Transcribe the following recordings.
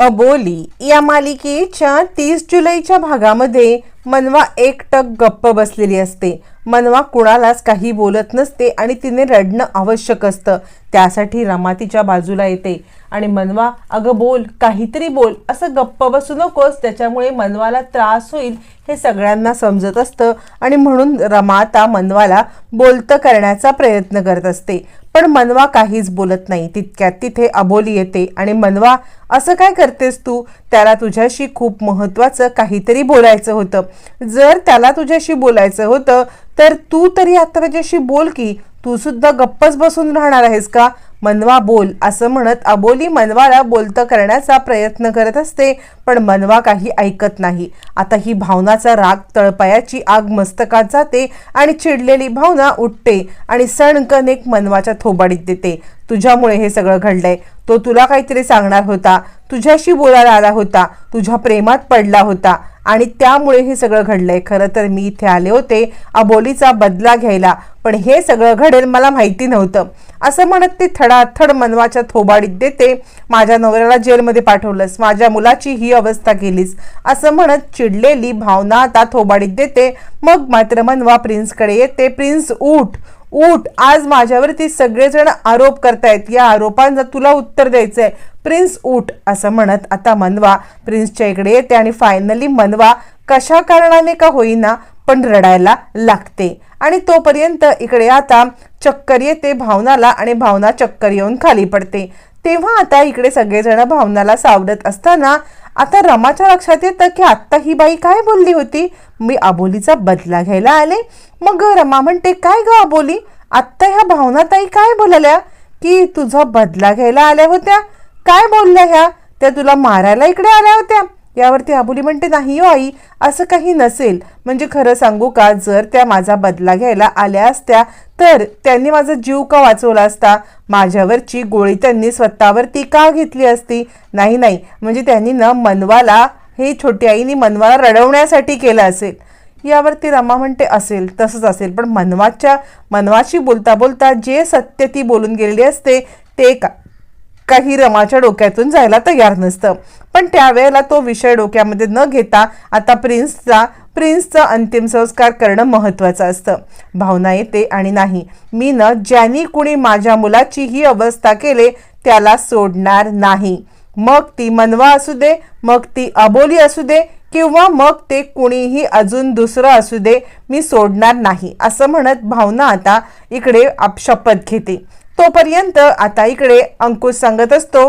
अबोली या मालिकेच्या तीस जुलैच्या भागामध्ये मनवा एकटक गप्प बसलेली असते. मनवा कुणालाच काही बोलत नसते आणि तिने रडणं आवश्यक असतं. त्यासाठी रमा तिच्या बाजूला येते. आणि मनवा अगं बोल काहीतरी बोल असं गप्प बसू नकोस त्याच्यामुळे मनवाला त्रास होईल हे सगळ्यांना समजत असतं. आणि म्हणून रमा आता मनवाला बोलतं करण्याचा प्रयत्न करत असते. पण मनवा काहीच बोलत नाही. तितक्यात तिथे अबोली येते आणि मनवा असं काय करतेस तू? त्याला तुझ्याशी खूप महत्वाचं काहीतरी बोलायचं होतं. जर त्याला तुझ्याशी बोलायचं होतं तर तू तरी आता त्याच्याशी बोल की. तू सुद्धा गप्पच बसून राहणार आहेस का? मनवा बोल असं म्हणत अबोली मनवाला बोलतं करण्याचा प्रयत्न करत असते पण मनवा काही ऐकत नाही. आता ही भावनाचा राग तळपायाची आग मस्तकात जाते आणि चिडलेली भावना उठते आणि सणकण एक मनवाच्या थोबाडीत देते. तुझ्यामुळे हे सगळं घडलंय. तो तुला काहीतरी सांगणार होता. तुझ्याशी बोलायला आला होता तुझ्या प्रेमात पडला होता आणि त्यामुळे हे सगळं घडलंय. खरं तर मी इथे आले होते अबोलीचा बदला घ्यायला पण हे सगळं घडेल मला माहिती नव्हतं. असं म्हणत ते थडाथड मनवाच्या थोबाडीत देते माझ्या नवऱ्याला जेलमध्ये पाठवलंस माझ्या मुलाची ही अवस्था केलीस. असं म्हणत चिडलेली भावना आता थोबाडीत देते. मग मात्र मनवा प्रिन्सकडे येते. प्रिन्स उठ उठ आज माझ्यावरती सगळेजण आरोप करतायत. या आरोपांचं तुला उत्तर द्यायचं आहे प्रिन्स उठ असं म्हणत आता मनवा प्रिन्सच्या इकडे येते आणि फायनली मनवा कशा कारणाने का होईना पण रडायला लागते. आणि तोपर्यंत इकडे आता चक्कर येते भावनाला आणि भावना चक्कर येऊन खाली पडते. तेव्हा आता इकडे सगळेजण भावनाला सावरत असताना आता रमाच्या लक्षात येतं की आत्ता ही बाई काय बोलली होती? मी अबोलीचा बदला घ्यायला आले. मग रमा म्हणते काय ग अबोली आत्ता ह्या भावनाताई काय बोलल्या? की तुझा बदला घ्यायला आल्या होत्या? काय बोलल्या ह्या? त्या तुला मारायला इकडे आल्या होत्या. यावरती अबुली म्हणते नाही हो आई असं काही नसेल. म्हणजे खरं सांगू का जर त्या माझा बदला घ्यायला आल्या असत्या तर त्यांनी माझा जीव का वाचवला असता? माझ्यावरची गोळी त्यांनी स्वतःवरती का घेतली असती? नाही नाही. म्हणजे त्यांनी न मनवाला हे छोटी आईनी मनवाला रडवण्यासाठी केलं असेल. यावरती रमा म्हणते असेल तसंच असेल. पण मनवाच्या मनवाशी बोलता बोलता जे सत्य ती बोलून गेलेली असते ते का काही रमाच्या डोक्यातून जायला तयार नसतं. पण त्यावेळेला तो विषय डोक्यामध्ये न घेता आता प्रिन्सचा प्रिन्सचा अंतिम संस्कार करणं महत्त्वाचं असतं. भावना येते आणि नाही. मी न ज्यांनी कुणी माझ्या मुलाची ही अवस्था केले त्याला सोडणार नाही. मग ती मनवा असू दे मग ती अबोली असू दे किंवा मग ते कुणीही अजून दुसरं असू दे मी सोडणार नाही असं म्हणत भावना आता इकडे आप शपथ घेते. तोपर्यंत आता इकडे अंकुश सांगत असतो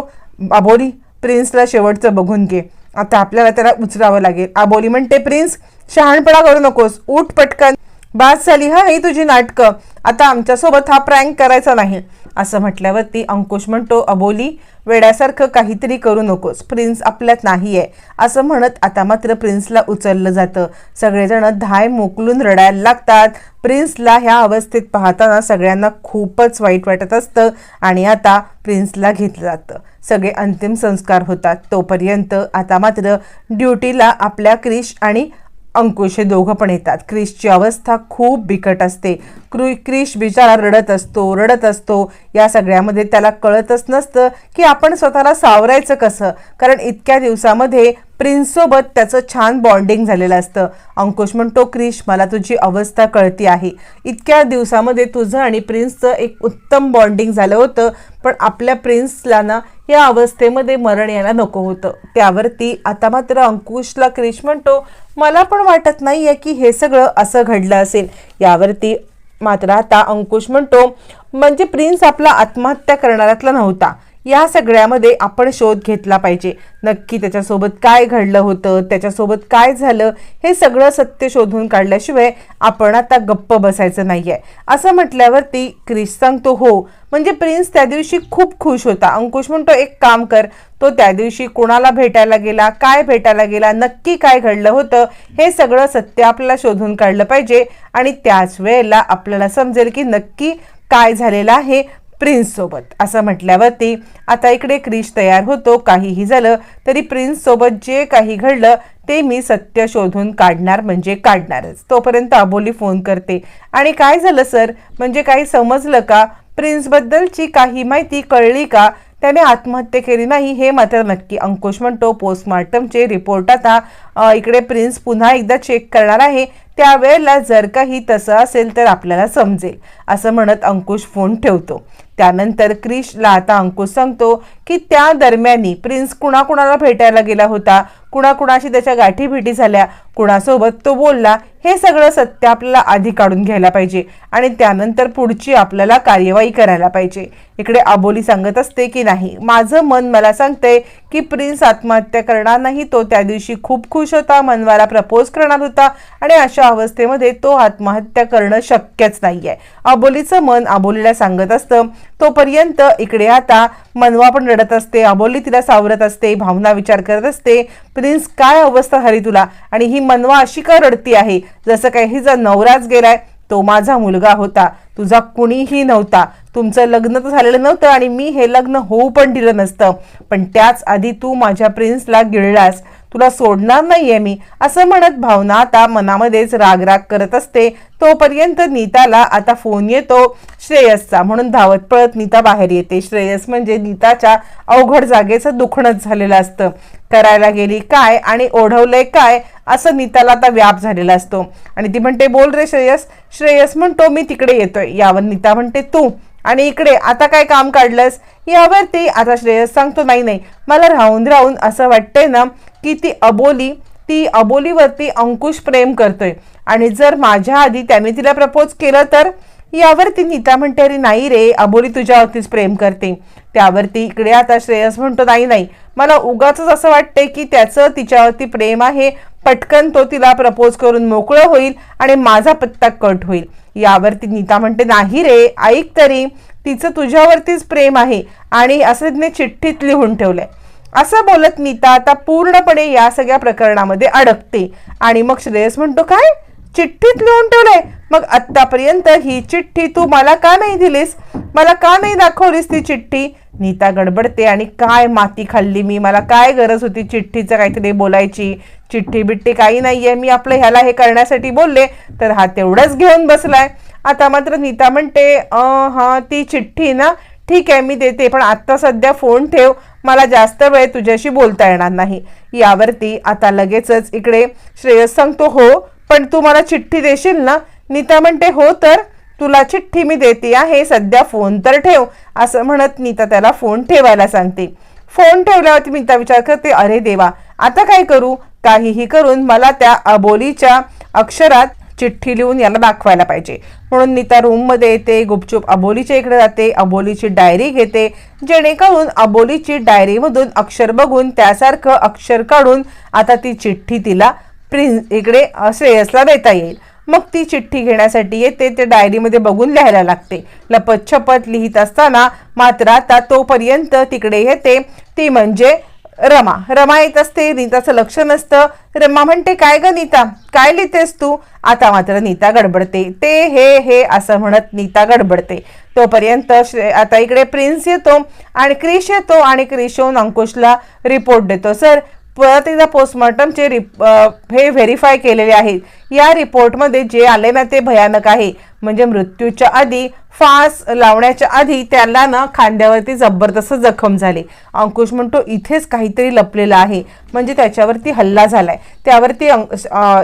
अबोली प्रिन्सला शेवटचं बघून घे. आता आपल्याला त्याला उचलावं लागेल. आबोली म्हणते प्रिन्स शहाणपणा करू नकोस. उठ पटकन. बास झाली हा ही तुझी नाटकं. आता आमच्यासोबत हा प्रँक करायचा नाही. असं म्हटल्यावरती अंकुश म्हणतो अबोली वेड्यासारखं काहीतरी करू नकोस. प्रिन्स आपल्यात नाही आहे असं म्हणत आता मात्र प्रिन्सला उचललं जातं. सगळेजण धाय मोकलून रडायला लागतात. प्रिन्सला ह्या अवस्थेत पाहताना सगळ्यांना खूपच वाईट वाटत असतं आणि आता प्रिन्सला घेतलं जातं. सगळे अंतिम संस्कार होतात. तोपर्यंत आता मात्र ड्युटीला आपल्या क्रिश आणि अंकुश हे दोघं पण येतात. क्रिशची अवस्था खूप बिकट असते. क्रू क्रिश बिचारा रडत असतो रडत असतो. या सगळ्यामध्ये त्याला कळतच नसतं की आपण स्वतःला सावरायचं कसं? कारण इतक्या दिवसामध्ये प्रिन्ससोबत त्याचं छान बॉन्डिंग झालेलं असतं. अंकुश म्हणतो क्रिश मला तुझी अवस्था कळती आहे. इतक्या दिवसामध्ये तुझं आणि प्रिन्सचं एक उत्तम बॉन्डिंग झालं होतं पण आपल्या प्रिन्सला ना या अवस्थेमध्ये मरण यायला नको होतं. त्यावरती आता मात्र अंकुशला क्रिश म्हणतो मला पण वाटत नाही आहे की हे सगळं असं घडलं असेल. यावरती मात्र आता अंकुश म्हणतो म्हणजे प्रिन्स आपला आत्महत्या करणाऱ्यातला नव्हता. या सगळ्यामध्ये आपण शोध घेतला पाहिजे. नक्की त्याच्यासोबत काय घडलं होतं? त्याच्यासोबत काय झालं? हे सगळं सत्य शोधून काढल्याशिवाय आपण आता गप्प बसायचं नाही आहे असं म्हटल्यावरती क्रिश सांगतो हो म्हणजे प्रिन्स त्या दिवशी खूप खुश होता. अंकुश म्हणतो एक काम कर तो त्या दिवशी कोणाला भेटायला गेला काय भेटायला गेला नक्की काय घडलं होतं हे सगळं सत्य आपल्याला शोधून काढलं पाहिजे आणि त्याच वेळेला आपल्याला समजेल की नक्की काय झालेलं आहे प्रिन्ससोबत. असं म्हटल्यावरती आता इकडे क्रिश तयार होतो काहीही झालं तरी प्रिन्ससोबत जे काही घडलं ते मी सत्य शोधून काढणार म्हणजे काढणारच. तोपर्यंत अबोली फोन करते. आणि काय झालं सर? म्हणजे काही समजलं का? प्रिन्सबद्दलची काही माहिती कळली का? त्याने आत्महत्या केली नाही हे मात्र नक्की. अंकुश म्हणतो पोस्टमार्टमचे रिपोर्ट आता इकडे प्रिन्स पुन्हा एकदा चेक करणार आहे. त्यावेळेला जर काही तसं असेल तर आपल्याला समजेल असं म्हणत अंकुश फोन ठेवतो. त्यानंतर क्रिशला आता अंकुश सांगतो की त्या दरम्यानी प्रिन्स कुणाकुणाला भेटायला गेला होता? कुणाकुणाशी त्याच्या गाठीभेटी झाल्या? कुणासोबत तो बोलला हे सगळं सत्य आपल्याला आधी काढून घ्यायला पाहिजे आणि त्यानंतर पुढची आपल्याला कार्यवाही करायला पाहिजे. इकडे अबोली सांगत असते की नाही माझं मन मला सांगतंय की प्रिन्स आत्महत्या करणार नाही तो त्या दिवशी खूप खुश होता मनवाला प्रपोज करणार होता आणि अशा अवस्थेमध्ये तो आत्महत्या करणं शक्यच नाही आहे अबोलीचं मन अबोलीला सांगत असतं तोपर्यंत इकडे आता मनवा पण रडत असते अबोली तिला सावरत असते भावना विचार करत असते प्रिन्स काय अवस्था झाली तुला? आणि ही मनवा अशी का रडती आहे? जसं काही हिचा नवराच गेलाय तो माझा मुलगा होता. तुझा कुणीही नव्हता. तुमचं लग्न तर झालेलं नव्हतं आणि मी हे लग्न होऊ पण दिलं नसतं. पण त्याच आधी तू माझ्या प्रिन्सला गिळलास. तुला सोडणार नाहीये मी. असं म्हणत भावना आता मनामध्येच रागराग करत असते. तोपर्यंत नीताला आता फोन येतो श्रेयसचा. म्हणून धावत पळत नीता बाहेर येते. श्रेयस म्हणजे नीताच्या अवघड जागेचं दुखणंच झालेलं असतं. करायला गेली काय आणि ओढवलंय काय असं नीताला आता व्याप झालेला असतो. आणि ती म्हणते बोल रे श्रेयस. श्रेयस म्हणतो मी तिकडे येतोय. यावर नीता म्हणते तू आणि इकडे आता काय काम काढलंस? यावरती आता श्रेयस सांगतो नाही नाही मला राहून राहून असं वाटतंय ना की ती अबोली ती अबोलीवरती अंकुश प्रेम करतोय. आणि जर माझ्या आधी त्याने तिला प्रपोज केलं तर? यावरती नीता म्हणते अरे नाही रे अबोली तुझ्यावरतीच प्रेम करते. त्यावरती इकडे आता श्रेयस म्हणतो नाही नाही मला उगाच असं वाटतंय की त्याचं तिच्यावरती प्रेम आहे. पटकन तो तिला प्रपोज करून मोकळं होईल आणि माझा पत्ता कट होईल. यावरती नीता म्हणते नाही रे ऐक तरी तिचं तुझ्यावरतीच प्रेम आहे. आणि असं तिने चिठ्ठीत लिहून ठेवलंय. असं बोलत नीता आता पूर्णपणे या सगळ्या प्रकरणामध्ये अडकते. आणि मग श्रेयस म्हणतो काय? चिठ्ठीत लिहून ठेवलंय. मग आतापर्यंत ही चिठ्ठी तू मला का नाही दिलीस? मला का नाही दाखवलीस ती चिठ्ठी? नीता गडबडते आणि काय माती खाल्ली मी? मला काय गरज होती चिठ्ठीचं काहीतरी बोलायची? चिठ्ठी बिठ्ठी काही नाहीये. मी आपलं ह्याला हे करण्यासाठी बोलले तर हा तेवढंच घेऊन बसलाय. आता मात्र नीता म्हणते हां ती चिठ्ठी ना ठीक आहे मी देते पण आत्ता सध्या फोन ठेव. मला जास्त वेळ तुझ्याशी बोलता येणार नाही. यावरती आता लगेचच इकडे श्रेयस सांगतो हो पण तू मला चिठ्ठी देशील ना? नीता म्हणते हो तर तुला चिठ्ठी मी देते आहे सध्या फोन तर ठेव असं म्हणत नीता त्याला फोन ठेवायला सांगते. फोन ठेवल्यावरती नीता विचार करते अरे देवा आता काय करू? काहीही करून मला त्या अबोलीच्या अक्षरात चिठ्ठी लिहून याला दाखवायला पाहिजे. म्हणून नीता रूममध्ये येते गुपचूप अबोलीच्या इकडे जाते अबोलीची डायरी घेते जेणेकरून अबोलीची डायरीमधून अक्षर बघून त्यासारखं अक्षर काढून आता ती चिठ्ठी तिला प्रिन्स इकडे श्रेयसला देता येईल. मग ती चिठ्ठी घेण्यासाठी येते ते डायरीमध्ये बघून लिहायला लागते. लपत छपत लिहित असताना मात्र आता तोपर्यंत तिकडे येते. ती म्हणजे रमा. रमा येत असते नीताचं लक्ष नसतं. रमा म्हणते काय ग नीता? काय लिहितेस तू? आता मात्र नीता गडबडते. ते हे हे असं म्हणत नीता गडबडते. तोपर्यंत श्रे आता इकडे प्रिन्स येतो आणि क्रिश येतो आणि क्रिश येऊन अंकुशला रिपोर्ट देतो. सर परत एकदा पोस्टमॉर्टमचे रिप हे व्हेरीफाय केलेले आहेत. या रिपोर्टमध्ये जे आले ना ते भयानक आहे. म्हणजे मृत्यूच्या आधी फास लावण्याच्या आधी त्याला ना खांद्यावरती जबरदस्त जखम झाली. अंकुश म्हणतो इथेच काहीतरी लपलेलं आहे. म्हणजे त्याच्यावरती हल्ला झालाय. त्यावरती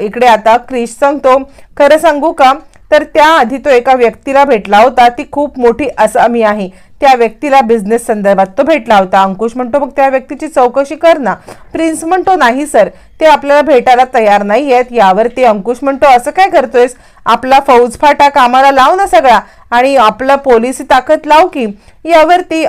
इकडे आता क्रिश सांगतो खरं सांगू का? तर त्याआधी तो एका व्यक्तीला भेटला होता. ती खूप मोठी असामी आहे. त्या व्यक्तीला बिझनेस संदर्भात तो भेटला होता. अंकुश म्हणतो मग त्या व्यक्तीची चौकशी कर ना. प्रिन्स म्हणतो नाही सर ते आपल्याला भेटायला तयार नाही आहेत. यावरती अंकुश म्हणतो असं काय करतोयस? आपला फौज फाटा कामाला लाव ना सगळा आणि आपला पोलिसी ताकद लाव की. यावरती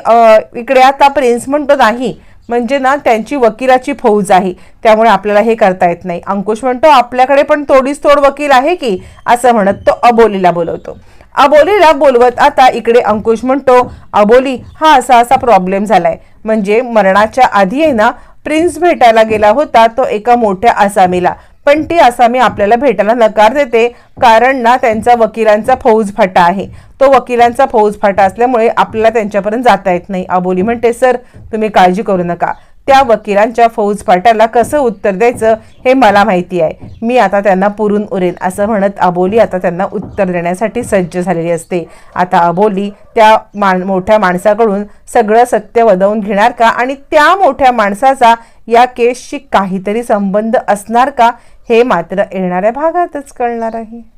इकडे आता प्रिन्स म्हणतो नाही. म्हणजे ना त्यांची वकिलाची फौज आहे. त्यामुळे आपल्याला हे करता येत नाही. अंकुश म्हणतो आपल्याकडे पण थोडीच तोड वकील आहे की? असं म्हणत तो अबोलीला बोलवतो. अबोलीला बोलवत आता इकडे अंकुश म्हणतो अबोली हा असा असा प्रॉब्लेम झालाय. म्हणजे मरणाच्या आधी आहे ना प्रिन्स भेटायला गेला होता तो एका मोठ्या आसामीला. पण ती आसामी आपल्याला भेटायला नकार देते कारण ना त्यांचा वकिलांचा फौज फाटा आहे. तो वकिलांचा फौज फाटा असल्यामुळे आपल्याला त्यांच्यापर्यंत जाता येत नाही. अबोली म्हणते सर तुम्ही काळजी करू नका. त्या वकिलांच्या फौजफाट्याला कसं उत्तर द्यायचं हे मला माहिती आहे. मी आता त्यांना पुरून उरेन असं म्हणत अबोली आता त्यांना उत्तर देण्यासाठी सज्ज झालेली असते. आता अबोली त्या मान मोठ्या माणसाकडून सगळं सत्य वदवून घेणार का आणि त्या मोठ्या माणसाचा या केसशी काहीतरी संबंध असणार का हे मात्र येणाऱ्या भागातच कळणार आहे.